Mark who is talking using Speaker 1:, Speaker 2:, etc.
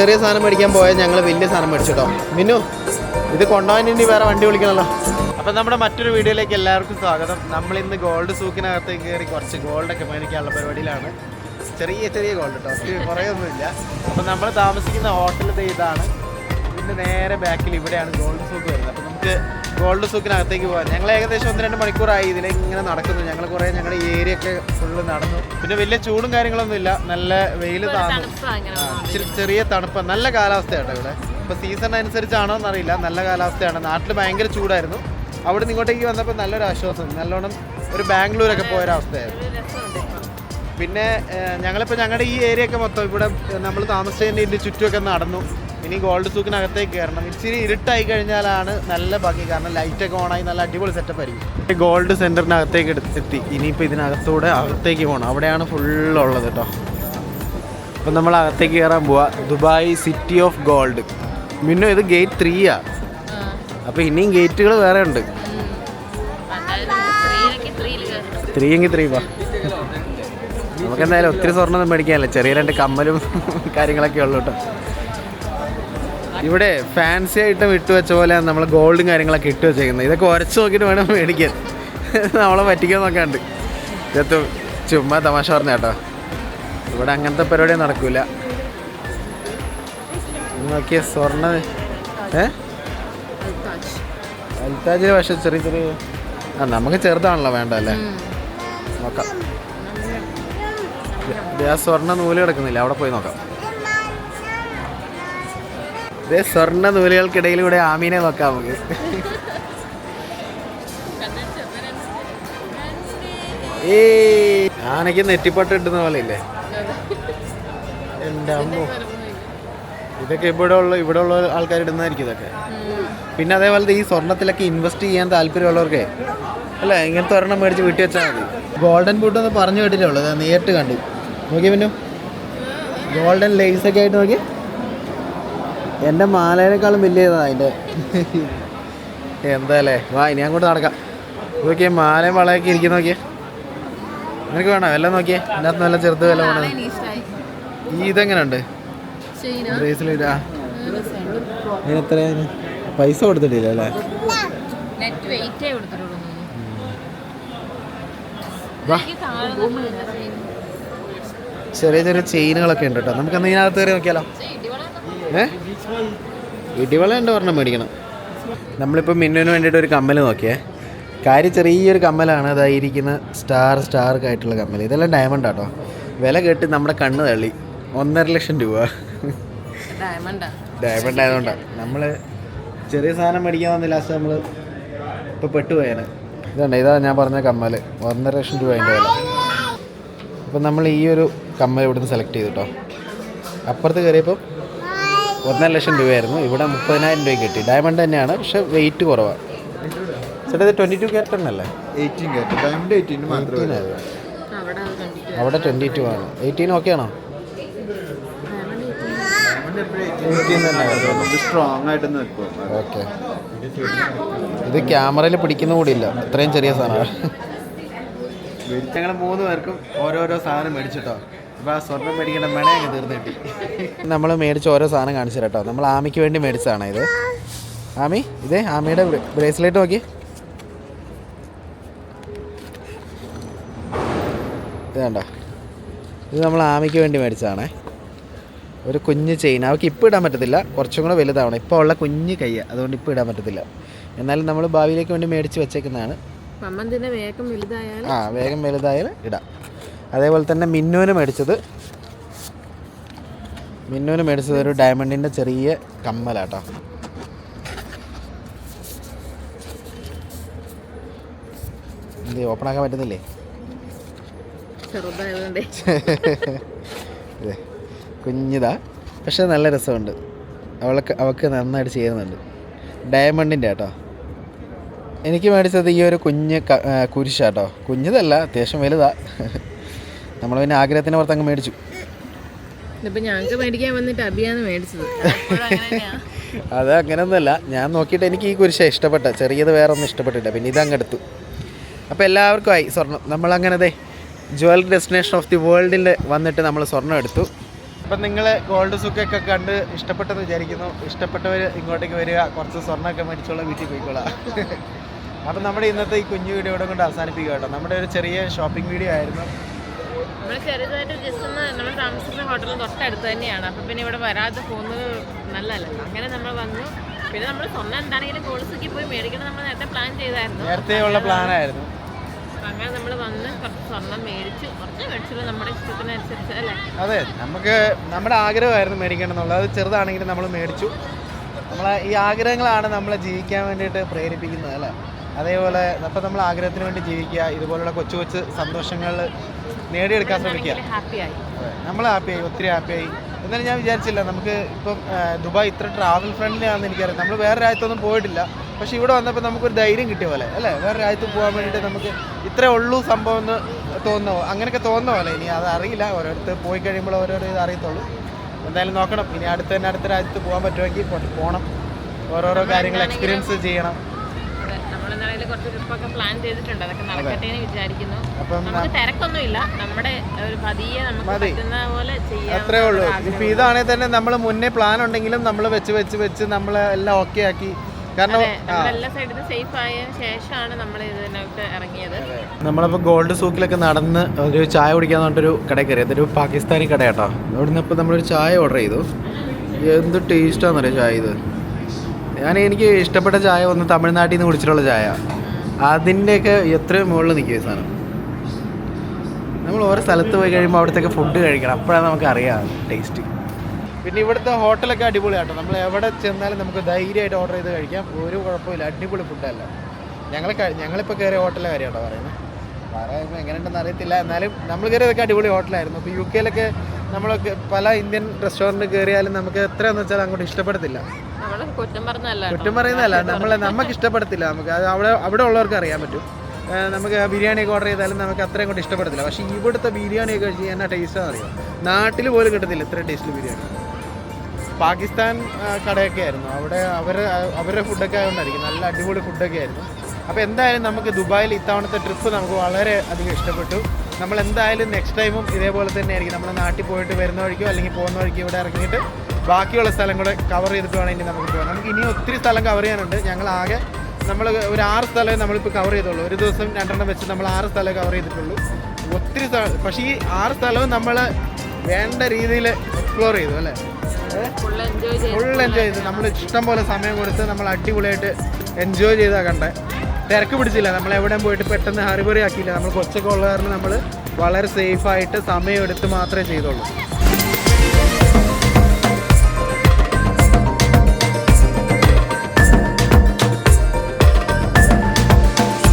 Speaker 1: ചെറിയ സാധനം മേടിക്കാൻ പോയാൽ ഞങ്ങൾ വലിയ സാധനം മേടിച്ചിട്ടോ മിന്നു ഇത് കൊണ്ടുപോകാൻ ഇനി വേറെ വണ്ടി വിളിക്കണല്ലോ. അപ്പം നമ്മുടെ മറ്റൊരു വീഡിയോയിലേക്ക് എല്ലാവർക്കും സ്വാഗതം. നമ്മൾ ഇന്ന് ഗോൾഡ് സൂക്കിനകത്തേക്ക് കയറി കുറച്ച് ഗോൾഡൊക്കെ മേടിക്കാനുള്ള പരിപാടിയിലാണ്. ചെറിയ ചെറിയ ഗോൾഡ് കേട്ടോ കുറേയൊന്നുമില്ല. അപ്പം നമ്മൾ താമസിക്കുന്ന ഹോട്ടൽ ഇതാണ്. ഇതിന്റെ നേരെ ബാക്കിൽ ഇവിടെയാണ് ഗോൾഡ് സൂക്ക് വരുന്നത്. അപ്പം നമുക്ക് ഗോൾഡ് സൂക്കിനകത്തേക്ക് പോകാം ഞങ്ങൾ ഏകദേശം ഒന്ന് രണ്ട് മണിക്കൂറായി ഇതിലിങ്ങനെ നടക്കുന്നു. ഞങ്ങൾ കുറേ ഞങ്ങളുടെ ഏരിയ ഒക്കെ ഫുള്ള് നടന്നു. പിന്നെ വലിയ ചൂടും കാര്യങ്ങളൊന്നും ഇല്ല. നല്ല വെയിൽ താന്നു. ഇച്ചിരി ചെറിയ തണുപ്പ്. നല്ല കാലാവസ്ഥയാട്ടോ ഇവിടെ. ഇപ്പൊ സീസൺ അനുസരിച്ചാണോ എന്നറിയില്ല. നല്ല കാലാവസ്ഥയാണ്. നാട്ടിൽ ഭയങ്കര ചൂടായിരുന്നു. അവിടെ നിന്ന് ഇങ്ങോട്ടേക്ക് വന്നപ്പോൾ നല്ലൊരു ആശ്വാസം. നല്ലോണം ഒരു ബാംഗ്ലൂരൊക്കെ പോയൊരവസ്ഥയായിരുന്നു പിന്നെ ഞങ്ങളിപ്പോൾ ഞങ്ങളുടെ ഈ ഏരിയ ഒക്കെ മൊത്തം ഇവിടെ നമ്മൾ താമസിച്ചതിന്റെ ഇതിന്റെ ചുറ്റുമൊക്കെ നടന്നു. ഇനി ഗോൾഡ് സൂക്കിനകത്തേക്ക് കയറണം. ഇച്ചിരി ഇരുട്ടായി കഴിഞ്ഞാലാണ് നല്ല ഭംഗി. കാരണം ലൈറ്റ് ഒക്കെ ഓണായി നല്ല അടിപൊളി സെറ്റപ്പ് ആയിരിക്കും. ഗോൾഡ് സെന്ററിനകത്തേക്ക് എത്തി. ഇനിയിപ്പോൾ ഇതിനകത്തൂടെ അകത്തേക്ക് പോകണം അവിടെയാണ് ഫുള്ളുള്ളത് കേട്ടോ അപ്പം നമ്മൾ അകത്തേക്ക് കയറാൻ പോവാ. ദുബായ് സിറ്റി ഓഫ് ഗോൾഡ് മിന്നു ഇത് ഗേറ്റ് ത്രീ ആ. അപ്പോൾ ഇനിയും ഗേറ്റുകൾ വേറെ ഉണ്ട്. ത്രീ എങ്കിൽ ത്രീ വാ. നമുക്ക് എന്തായാലും ഒത്തിരി സ്വർണം മേടിക്കാനല്ല. ചെറിയ രണ്ട് കമ്മലും കാര്യങ്ങളൊക്കെ ഉള്ളൂ കേട്ടോ ഇവിടെ ഫാൻസി ആയിട്ട് ഇട്ട് വെച്ച പോലെ നമ്മൾ ഗോൾഡും കാര്യങ്ങളൊക്കെ ഇട്ട് വെച്ചേക്കുന്നത്. ഇതൊക്കെ ഉരച്ച് നോക്കിയിട്ട് വേണം മേടിക്കാൻ. നമ്മളെ പറ്റിക്കാൻ നോക്കാണ്ട്. ഇതൊക്കെ ചുമ്മാ തമാശ പറഞ്ഞ കേട്ടോ. ഇവിടെ അങ്ങനത്തെ പരിപാടി നടക്കൂല. നോക്കിയ സ്വർണ ഏ? പക്ഷെ ചെറിയ ചെറിയ ആ നമുക്ക് ചെറുതാണല്ലോ വേണ്ട അല്ലേ നോക്കാം സ്വർണ നൂൽ കിടക്കുന്നില്ല. അവിടെ പോയി നോക്കാം. ഇതേ സ്വർണ നൂലുകൾക്കിടയിലൂടെ ആമീനെ നോക്കാം നമുക്ക്. ഏ ആനയ്ക്ക് നെറ്റിപ്പട്ട് ഇട്ടുന്ന പോലെ ഇല്ലേ എന്റെ അമ്മോ. ഇതൊക്കെ ഇവിടെ ഉള്ള ഇവിടെ ഉള്ള ആൾക്കാർ ഇടുന്നതായിരിക്കും ഇതൊക്കെ. പിന്നെ അതേപോലെ ഈ സ്വർണത്തിലൊക്കെ ഇൻവെസ്റ്റ് ചെയ്യാൻ താല്പര്യമുള്ളവർക്ക് അല്ല? ഇങ്ങനത്തെ ഒരെണ്ണം മേടിച്ച് വീട്ടിൽ വെച്ചാൽ മതി. ഗോൾഡൻ ബൂട്ട് ഒന്ന് പറഞ്ഞു കേട്ടിട്ടേ ഉള്ളൂ. ഞാൻ നേരിട്ട് കണ്ടു. നോക്കി പിന്നെ ഗോൾഡൻ ലേസ് ഒക്കെ ആയിട്ട് നോക്കി എന്റെ മാലേനേക്കാളും വലിയതാണ് അതിന്റെ എന്താ അല്ലേ വാ ഇനി അങ്ങോട്ട് നടക്കാം. നോക്കിയേ മാലയും വളയൊക്കെ ഇരിക്കുന്ന നോക്കിയേ. നിനക്ക് വേണോ? എല്ലാം നോക്കിയേ. ഇതിനകത്ത് നല്ല ചെറുത് വില വേണം ഈ ഇതെങ്ങനെ ഉണ്ട് എത്രയാണ് പൈസ കൊടുത്തിട്ടില്ല അല്ലേ?
Speaker 2: നെറ്റ് വെയിറ്റേ കൊടുത്തിട്ടുള്ളൂ
Speaker 1: വാ. ചെറിയ ചെറിയ ചെയിനുകളൊക്കെ ഉണ്ട് കേട്ടോ. നമുക്ക് എന്നാൽ ഇതിനകത്ത് കയറി നോക്കിയാലോ? ഏ? ഇടിവള ഉണ്ട് ഒരെണ്ണം മേടിക്കണം. നമ്മളിപ്പോൾ മിന്നുവിന് വേണ്ടിയിട്ട് ഒരു കമ്മൽ നോക്കിയേ. കാര്യം ചെറിയൊരു കമ്മലാണ് അതായിരിക്കുന്ന സ്റ്റാർ സ്റ്റാർ ആയിട്ടുള്ള കമ്മൽ. ഇതെല്ലാം ഡയമണ്ട് ആട്ടോ. വില കേട്ട് നമ്മുടെ കണ്ണ് തള്ളി. ഒന്നര ലക്ഷം രൂപ.
Speaker 2: ഡയമണ്ടാ
Speaker 1: ഡയമണ്ട് ആയതുകൊണ്ടാണ് നമ്മൾ ചെറിയ സാധനം മേടിക്കാൻ വന്നില്ല ലാസ്റ്റ് നമ്മൾ ഇപ്പോൾ പെട്ടുപോയാണ്. ഇതുണ്ട് ഇതാ ഞാൻ പറഞ്ഞ കമ്മൽ ഒന്നര ലക്ഷം രൂപ അതിന്റെ വില. അപ്പം നമ്മൾ ഈ ഒരു കമ്മൽ ഇവിടുന്ന് സെലക്ട് ചെയ്തു കേട്ടോ അപ്പുറത്ത് കയറിയപ്പോൾ ഒന്നര ലക്ഷം രൂപയായിരുന്നു. ഇവിടെ മുപ്പതിനായിരം രൂപ കിട്ടി. ഡയമണ്ട് തന്നെയാണ് പക്ഷെ വെയിറ്റ് കുറവാണ് ചേട്ടാ ഇത് ട്വന്റി ടു ക്യാരറ്റ് ഉണ്ടല്ലേ
Speaker 3: വരൂ.
Speaker 2: അവിടെ അത് കണ്ടിട്ട്
Speaker 1: അവിടെ ട്വന്റി ടു ആണ്. എയ്റ്റീൻ ഓക്കെ ആണോ? ഓക്കെ ഇത് ക്യാമറയിൽ പിടിക്കുന്ന കൂടിയില്ല അത്രയും ചെറിയ സാധനമാണ്. ഞങ്ങൾ മൂന്ന് പേർക്കും ഓരോരോ സാധനം മേടിച്ചിട്ടോ? അപ്പോൾ ആ സ്വർണം മേടിക്കേണ്ട മെണ അങ്ങ് തീർന്നു കിട്ടി. നമ്മൾ മേടിച്ച ഓരോ സാധനം കാണിച്ചു കേട്ടോ. നമ്മൾ ആമിക്ക് വേണ്ടി മേടിച്ചതാണ് ഇത്. ആമി ഇതേ ആമിയുടെ ബ്രേസ്ലെറ്റ് നോക്കി. ഇതാണ്ടോ കണ്ട? ഇത് നമ്മൾ ആമിക്ക് വേണ്ടി മേടിച്ചതാണേ. ഒരു കുഞ്ഞ് ചെയിൻ. അവൾക്ക് ഇപ്പോൾ ഇടാൻ പറ്റത്തില്ല. കുറച്ചും കൂടെ വലുതാവണം. ഇപ്പോൾ ഉള്ള കുഞ്ഞ് കയ്യ. അതുകൊണ്ട് ഇപ്പോൾ ഇടാൻ പറ്റത്തില്ല. എന്നാലും നമ്മൾ ഭാവിയിലേക്ക് വേണ്ടി മേടിച്ച് വെച്ചേക്കുന്നതാണ്.
Speaker 2: മമ്മന്തിന്റെ വേഗം വലുതായാൽ
Speaker 1: ആ വേഗം വലുതായാൽ ഇടാം. അതേപോലെ തന്നെ മിന്നുവിന് മേടിച്ചത്. മിന്നുവിന് മേടിച്ചത് ഒരു ഡയമണ്ടിന്റെ ചെറിയ കമ്മലാട്ടോ. എന്ത് ഓപ്പൺ ആക്കാൻ പറ്റുന്നില്ലേ? കുഞ്ഞിതാ. പക്ഷെ നല്ല രസമുണ്ട്. അവൾക്ക് അവൾക്ക് നന്നായിട്ട് ചെയ്യുന്നുണ്ട് ഡയമണ്ടിന്റെ കേട്ടോ എനിക്ക് മേടിച്ചത് ഈ ഒരു കുഞ്ഞ് കുരിശാട്ടോ. കുഞ്ഞിതല്ല അത്യാവശ്യം വലുതാ. നമ്മൾ പിന്നെ ആഗ്രഹത്തിന് പുറത്ത് അങ്ങ് മേടിച്ചു.
Speaker 2: ഞങ്ങൾക്ക് മേടിക്കാൻ വന്നിട്ട് അബിയാന്ന് മേടിച്ചത്.
Speaker 1: അത് അങ്ങനെയൊന്നുമല്ല ഞാൻ നോക്കിയിട്ട് എനിക്ക് ഈ കുരിശ ഇഷ്ടപ്പെട്ട. ചെറിയത് വേറെ ഒന്നും ഇഷ്ടപ്പെട്ടില്ല. പിന്നെ ഇതങ്ങ് എടുത്തു. അപ്പോൾ എല്ലാവർക്കും ആയി സ്വർണം നമ്മളങ്ങനെ അതെ ജ്വല്ലറി ഡെസ്റ്റിനേഷൻ ഓഫ് ദി വേൾഡിൽ വന്നിട്ട് നമ്മൾ സ്വർണം എടുത്തു. അപ്പം നിങ്ങൾ ഗോൾഡ് സുക്കൊക്കെ കണ്ട് ഇഷ്ടപ്പെട്ടെന്ന് വിചാരിക്കുന്നു. ഇഷ്ടപ്പെട്ടവർ ഇങ്ങോട്ടേക്ക് വരിക. കുറച്ച് സ്വർണമൊക്കെ മേടിച്ചോളാം വീട്ടിൽ പോയിക്കോളാം. അപ്പം നമ്മുടെ ഇന്നത്തെ ഈ കുഞ്ഞു വീഡിയോ ഇവിടെ കൊണ്ട് അവസാനിപ്പിക്കുക കേട്ടോ. നമ്മുടെ ഒരു ചെറിയ ഷോപ്പിംഗ് വീഡിയോ ആയിരുന്നു.
Speaker 2: നമ്മൾ ചെറുതായിട്ട് ജസ്റ്റ് ഒന്ന് നമ്മൾ താമസിക്കുന്ന ഹോട്ടലിൽ തൊട്ടടുത്ത് തന്നെയാണ്. അപ്പം പിന്നെ ഇവിടെ വരാതെ പോകുന്നത് നല്ലതല്ലല്ലോ. അങ്ങനെ നമ്മൾ വന്നു. പിന്നെ നമ്മൾ സ്വന്തം എന്താണെങ്കിലും കോഴ്സിക്ക് പോയി മേടിക്കണം നമ്മൾ നേരത്തെ പ്ലാൻ ചെയ്തായിരുന്നു.
Speaker 1: നേരത്തെ ഉള്ള പ്ലാനായിരുന്നു
Speaker 2: അങ്ങനെ നമ്മൾ വന്ന് കുറച്ച് സ്വർണം മേടിച്ചു. കുറച്ച് മേടിച്ചു നമ്മുടെ ഇഷ്ടത്തിനനുസരിച്ച് അല്ലേ?
Speaker 1: അതെ നമുക്ക് നമ്മുടെ ആഗ്രഹമായിരുന്നു മേടിക്കണം എന്നുള്ളത് അത് ചെറുതാണെങ്കിലും നമ്മൾ മേടിച്ചു. നമ്മളെ ഈ ആഗ്രഹങ്ങളാണ് നമ്മളെ ജീവിക്കാൻ വേണ്ടിയിട്ട് പ്രേരിപ്പിക്കുന്നത് അല്ലേ? അതേപോലെ അപ്പം നമ്മൾ ആഗ്രഹത്തിന് വേണ്ടി ജീവിക്കുക ഇതുപോലുള്ള കൊച്ചു കൊച്ചു സന്തോഷങ്ങൾ നേടിയെടുക്കാൻ ശ്രമിക്കുക. നമ്മൾ ഹാപ്പിയായി. ഒത്തിരി ഹാപ്പിയായി. എന്നാലും ഞാൻ വിചാരിച്ചില്ല നമുക്ക് ഇപ്പം ദുബായ് ഇത്ര ട്രാവൽ ഫ്രണ്ട്ലി ആണെന്ന് എനിക്കറിയാം. നമ്മൾ വേറെ രാജ്യത്തൊന്നും പോയിട്ടില്ല. പക്ഷെ ഇവിടെ വന്നപ്പോൾ നമുക്കൊരു ധൈര്യം കിട്ടിയ പോലെ അല്ലേ? വേറെ രാജ്യത്ത് പോകാൻ വേണ്ടിയിട്ട് നമുക്ക് ഇത്രേ ഉള്ളൂ സംഭവം എന്ന് തോന്നുന്നോ അങ്ങനെയൊക്കെ തോന്നുന്ന പോലെ. ഇനി അത് അറിയില്ല ഓരോരുത്തർ പോയി കഴിയുമ്പോൾ ഓരോരോ ഇത് അറിയത്തുള്ളൂ. എന്തായാലും നോക്കണം. ഇനി അടുത്ത തന്നെ അടുത്ത രാജ്യത്ത് പോകാൻ പറ്റുമെങ്കിൽ പോകണം ഓരോരോ കാര്യങ്ങൾ എക്സ്പീരിയൻസ് ചെയ്യണം.
Speaker 2: നമ്മൾ കുറച്ച് ട്രിപ്പൊക്കെ പ്ലാൻ ചെയ്തിട്ടുണ്ട്. അതൊക്കെ നടക്കട്ടെ എന്ന് വിചാരിക്കുന്നു. നമുക്ക് തിരക്കൊന്നുമില്ല. നമ്മുടെ ഒരു പതിയെ നമുക്ക് പറ്റുന്ന പോലെ ചെയ്യാം
Speaker 1: അത്രേ ഉള്ളൂ. ഇപ്പൊ ഇതാണെങ്കിൽ തന്നെ നമ്മൾ മുന്നേ പ്ലാൻ ഉണ്ടെങ്കിലും നമ്മൾ വെച്ച് വെച്ച് വെച്ച് നമ്മൾ എല്ലാം ഓക്കെ ആക്കി. കാരണം
Speaker 2: നമ്മളെല്ലാ സൈഡിലും സേഫ് ആയ ശേഷമാണ് നമ്മൾ ഇതിനകത്ത് ഇറങ്ങിയത്.
Speaker 1: നമ്മളിപ്പോൾ ഗോൾഡ് സൂക്കിലൊക്കെ നടന്ന് ഒരു ചായ കുടിക്കാൻ പറഞ്ഞിട്ടൊരു കടയിൽ കയറി അതൊരു പാകിസ്ഥാനി കടയാട്ടോ. അവിടെ അവിടുന്ന് ഇപ്പോൾ നമ്മളൊരു ചായ ഓർഡർ ചെയ്തു. എന്ത് ടേസ്റ്റാണെന്നറിയോ ചായ ഇത്? ഞാൻ എനിക്ക് ഇഷ്ടപ്പെട്ട ചായ ഒന്ന് തമിഴ്നാട്ടിൽ നിന്ന് കുടിച്ചിട്ടുള്ള ചായ. അതിന്റെയൊക്കെ എത്രയും മുകളിൽ നിൽക്കുക സാധനം. നമ്മൾ ഓരോ സ്ഥലത്ത് പോയി കഴിയുമ്പോൾ അവിടുത്തെ ഫുഡ് കഴിക്കണം. അപ്പോഴാണ് നമുക്ക് അറിയാം ടേസ്റ്റ് പിന്നെ ഇവിടുത്തെ ഹോട്ടലൊക്കെ അടിപൊളിയാട്ടോ നമ്മൾ എവിടെ ചെന്നാലും നമുക്ക് ധൈര്യമായിട്ട് ഓർഡർ ചെയ്ത് കഴിക്കാം. ഒരു കുഴപ്പമില്ല അടിപൊളി ഫുഡല്ല ഞങ്ങൾ ഞങ്ങളിപ്പോൾ കയറിയ ഹോട്ടലിലെ കാര്യമാണോ പറയുന്നത് പറയുമ്പോൾ എങ്ങനെയുണ്ടെന്ന് അറിയത്തില്ല. എന്നാലും നമ്മൾ കയറിയതൊക്കെ അടിപൊളി ഹോട്ടലായിരുന്നു അപ്പോൾ യു കെയിലൊക്കെ നമ്മളൊക്കെ പല ഇന്ത്യൻ റെസ്റ്റോറന്റ് കയറിയാലും നമുക്ക് എത്രയാണെന്ന് വെച്ചാൽ അങ്ങോട്ട് ഇഷ്ടപ്പെടത്തില്ല.
Speaker 2: കുറ്റം
Speaker 1: പറയുന്നതല്ല. നമ്മളെ നമുക്ക് ഇഷ്ടപ്പെടത്തില്ല. നമുക്ക് അത് അവിടെ അവിടെ ഉള്ളവർക്ക് അറിയാൻ പറ്റും. നമുക്ക് ബിരിയാണിയൊക്കെ ഓർഡർ ചെയ്താലും നമുക്ക് അത്രയും കൊണ്ട് ഇഷ്ടപ്പെടത്തില്ല. പക്ഷേ ഇവിടുത്തെ ബിരിയാണിയൊക്കെ കഴിച്ച് എന്നാ ടേസ്റ്റാണെന്ന് അറിയാം നാട്ടിൽ പോലും കിട്ടത്തില്ല ഇത്ര ടേസ്റ്റ് ബിരിയാണി. പാകിസ്ഥാൻ കടയൊക്കെ ആയിരുന്നു. അവിടെ അവർ അവരുടെ ഫുഡൊക്കെ ആയതുകൊണ്ടായിരിക്കും. നല്ല അടിപൊളി ഫുഡൊക്കെ ആയിരുന്നു. അപ്പോൾ എന്തായാലും നമുക്ക് ദുബായിൽ ഇത്തവണത്തെ ട്രിപ്പ് നമുക്ക് വളരെ അധികം ഇഷ്ടപ്പെട്ടു. നമ്മൾ എന്തായാലും നെക്സ്റ്റ് ടൈമും ഇതേപോലെ തന്നെ ആയിരിക്കും നമ്മുടെ നാട്ടിൽ പോയിട്ട് വരുന്ന വഴിക്കോ അല്ലെങ്കിൽ പോകുന്ന വഴിക്കോ ഇവിടെ ഇറങ്ങിയിട്ട് ബാക്കിയുള്ള സ്ഥലം കൂടെ കവർ ചെയ്തിട്ട് വേണമെങ്കിൽ നമുക്ക് പോകാം. നമുക്ക് ഇനി ഒത്തിരി സ്ഥലം കവർ ചെയ്യാനുണ്ട്. ഞങ്ങൾ ആകെ നമ്മൾ ഒരു ആറ് സ്ഥലമേ നമ്മളിപ്പോൾ കവർ ചെയ്തുള്ളൂ. ഒരു ദിവസം രണ്ടെണ്ണം വെച്ച് നമ്മൾ ആറ് സ്ഥലമേ കവർ ചെയ്തിട്ടുള്ളൂ. ഒത്തിരി സ്ഥലം പക്ഷേ ഈ ആറ് സ്ഥലവും നമ്മൾ വേണ്ട രീതിയിൽ എക്സ്പ്ലോർ ചെയ്തു അല്ലേ?
Speaker 2: ഫുൾ എൻജോയ് ചെയ്തു.
Speaker 1: ഫുൾ എൻജോയ് ചെയ്തു. നമ്മൾ ഇഷ്ടം പോലെ സമയം കൊടുത്ത് നമ്മൾ അടിപൊളിയായിട്ട് എൻജോയ് ചെയ്താൽ കണ്ടേ. തിരക്ക് പിടിച്ചില്ല. നമ്മൾ എവിടെയും പോയിട്ട് പെട്ടെന്ന് ഹറിബറി ആക്കിയില്ല. നമ്മൾ കൊച്ചൊക്കെ ഉള്ള കാരണം നമ്മൾ വളരെ സേഫായിട്ട് സമയം എടുത്ത് മാത്രമേ ചെയ്തുള്ളൂ.